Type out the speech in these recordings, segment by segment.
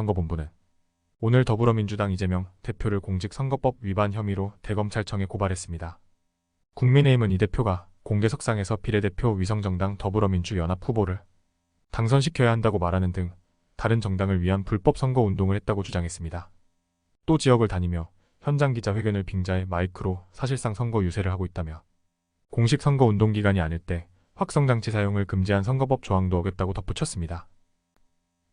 선거본부는 오늘 더불어민주당 이재명 대표를 공직선거법 위반 혐의로 대검찰청에 고발했습니다. 국민의힘은 이 대표가 공개석상에서 비례대표 위성정당 더불어민주연합 후보를 당선시켜야 한다고 말하는 등 다른 정당을 위한 불법 선거 운동을 했다고 주장했습니다. 또 지역을 다니며 현장 기자회견을 빙자해 마이크로 사실상 선거 유세를 하고 있다며 공식 선거 운동 기간이 아닐 때 확성장치 사용을 금지한 선거법 조항도 어겼다고 덧붙였습니다.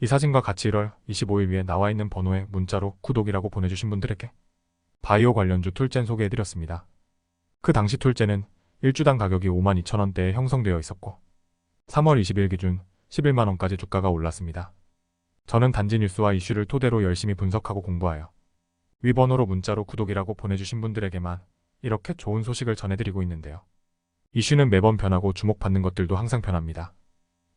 이 사진과 같이 1월 25일 위에 나와 있는 번호에 문자로 구독이라고 보내주신 분들에게 바이오 관련주 툴젠 소개해드렸습니다. 그 당시 툴젠은 1주당 가격이 52,000원대에 형성되어 있었고 3월 20일 기준 11만원까지 주가가 올랐습니다. 저는 단지 뉴스와 이슈를 토대로 열심히 분석하고 공부하여 위 번호로 문자로 구독이라고 보내주신 분들에게만 이렇게 좋은 소식을 전해드리고 있는데요. 이슈는 매번 변하고 주목받는 것들도 항상 변합니다.